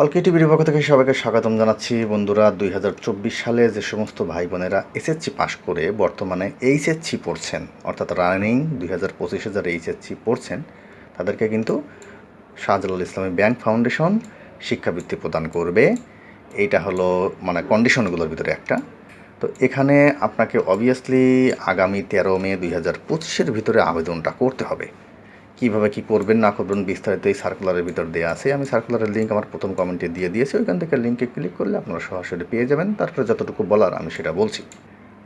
অলকে টিভির পক্ষ থেকে সবাইকে স্বাগতম জানাচ্ছি। বন্ধুরা, দুই হাজার চব্বিশ সালে যে সমস্ত ভাই বোনেরা এসএসসি পাশ করে বর্তমানে এইচএসসি পড়ছেন, অর্থাৎ রানিং দুই হাজার পঁচিশে যারা এইচএসসি পড়ছেন, তাদেরকে কিন্তু শাহজালাল ইসলামী ব্যাংক ফাউন্ডেশন শিক্ষাবৃত্তি প্রদান করবে। এইটা হলো মানে কন্ডিশনগুলোর ভিতরে একটা। তো এখানে আপনাকে অবভিয়াসলি আগামী তেরো মে দুই হাজার পঁচিশের ভিতরে আবেদনটা করতে হবে। কীভাবে কী করবেন না করবেন বিস্তারিত এই সার্কুলারের ভিতর দেওয়া আছে। আমি সার্কুলারের লিঙ্ক আমার প্রথম কমেন্টে দিয়ে দিয়েছি। ওইখান থেকে লিঙ্কে ক্লিক করলে আপনারা সরাসরি পেয়ে যাবেন। তারপরে যতটুকু বলার আমি সেটা বলছি।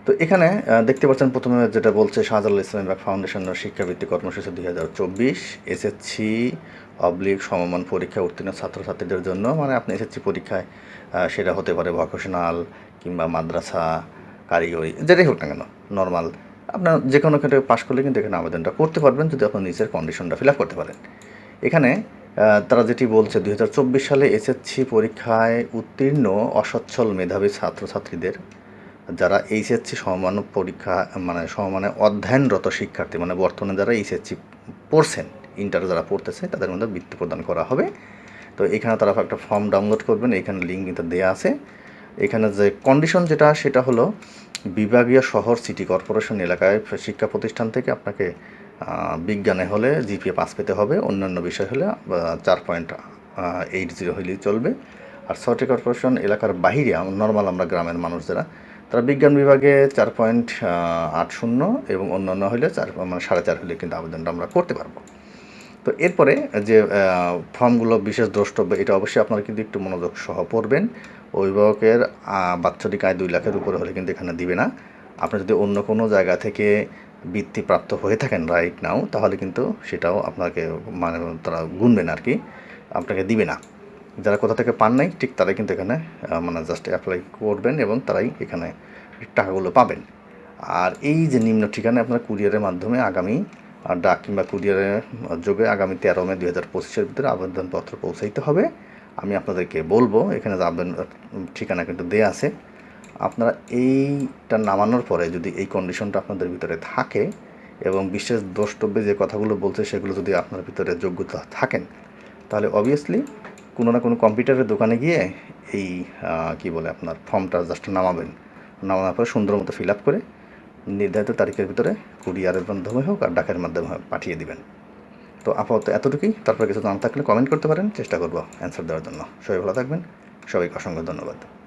তো এখানে দেখতে পাচ্ছেন প্রথমে যেটা বলছে শাহজালাল ইসলাম ব্যাংক ফাউন্ডেশনের শিক্ষাবৃত্তি কর্মসূচি দুই হাজার চব্বিশ এসএসসি অবলিক সমমান পরীক্ষা উত্তীর্ণ ছাত্রছাত্রীদের জন্য। মানে আপনি এসএসসি পরীক্ষায় সেটা হতে পারে ভকেশনাল কিংবা মাদ্রাসা, কারিগরি, যেটাই হোক না কেন নর্মাল আপনার যে কোনো ক্ষেত্রে পাশ করলে কিন্তু এখানে আবেদনটা করতে পারবেন যদি আপনার নিজের কন্ডিশনটা ফিল আপ করতে পারেন। এখানে তারা যেটি বলছে, দুই হাজার চব্বিশ সালে এসএসসি পরীক্ষায় উত্তীর্ণ অসচ্ছল মেধাবী ছাত্রছাত্রীদের, যারা এইচএসসি সমান পরীক্ষা মানে সমানে অধ্যয়নরত শিক্ষার্থী মানে বর্তমানে যারা এইচএসসি পড়ছেন ইন্টার যারা পড়তেছে, তাদের মধ্যে বৃত্তি প্রদান করা হবে। তো এখানে তারা একটা ফর্ম ডাউনলোড করবেন, এখানে লিঙ্ক কিন্তু দেওয়া আছে। এখানে যে কন্ডিশন যেটা, সেটা হলো বিভাগীয় শহর সিটি কর্পোরেশন এলাকায় শিক্ষা প্রতিষ্ঠান থেকে আপনাকে বিজ্ঞানে হলে জিপিএ পাস পেতে হবে। অন্যান্য বিষয় হলে চার পয়েন্ট এইট জিরো হলেই চলবে। আর সিটি কর্পোরেশন এলাকার বাহিরে, নর্মাল আমরা গ্রামের মানুষ যারা, তারা বিজ্ঞান বিভাগে চার পয়েন্ট আট শূন্য এবং অন্যান্য হলে চার মানে সাড়ে চার হলে কিন্তু আবেদনটা আমরা করতে পারব। তো এরপরে যে ফর্মগুলো বিশেষ দ্রষ্টব্য, এটা অবশ্যই আপনারা কিন্তু একটু মনোযোগ সহ পড়বেন। অভিভাবকের বাৎসরিক আয় দুই লাখের উপরে হলে কিন্তু এখানে দিবে না। আপনি যদি অন্য কোনো জায়গা থেকে বৃত্তিপ্রাপ্ত হয়ে থাকেন রাইট নাও তাহলে কিন্তু সেটাও আপনাকে মানে তারা গুনবেন আর কি, আপনাকে দিবে না। যারা কোথা থেকে পান নাই, ঠিক তারাই কিন্তু এখানে মানে জাস্ট অ্যাপ্লাই করবেন এবং তারাই এখানে টাকাগুলো পাবেন। আর এই যে নিম্ন ঠিকানায় আপনার কুরিয়ারের মাধ্যমে আগামী ডাক কিংবা কুরিয়ারের যোগে আগামী তেরো মে দুই হাজার পঁচিশের ভিতরে আবেদনপত্র পৌঁছাইতে হবে। আমি আপনাদেরকে বলব, এখানে আবেদন ঠিকানা কিন্তু দেয়া আছে। আপনারা এইটা নামানোর পরে যদি এই কন্ডিশনটা আপনাদের ভিতরে থাকে এবং বিশেষ দ্রষ্টব্যে যে কথাগুলো বলছে সেগুলো যদি আপনার ভিতরে যোগ্যতা থাকেন, তাহলে অবভিয়াসলি কোনো না কোনো কম্পিউটারের দোকানে গিয়ে এই কি বলে আপনার ফর্মটা জাস্ট নামাবেন। নামানোর পরে সুন্দর মতো ফিল আপ করে নির্ধারিত তারিখের ভিতরে কুরিয়ারের মাধ্যমে হোক আর ডাকের মাধ্যমে হোক পাঠিয়ে দিবেন। তো আপাতত এতটুকুই। তারপরে কিছু জানা থাকলে কমেন্ট করতে পারেন। চেষ্টা করব অ্যান্সার দেওয়ার জন্য। সবাই ভালো থাকবেন। সবাইকে অসংখ্য ধন্যবাদ।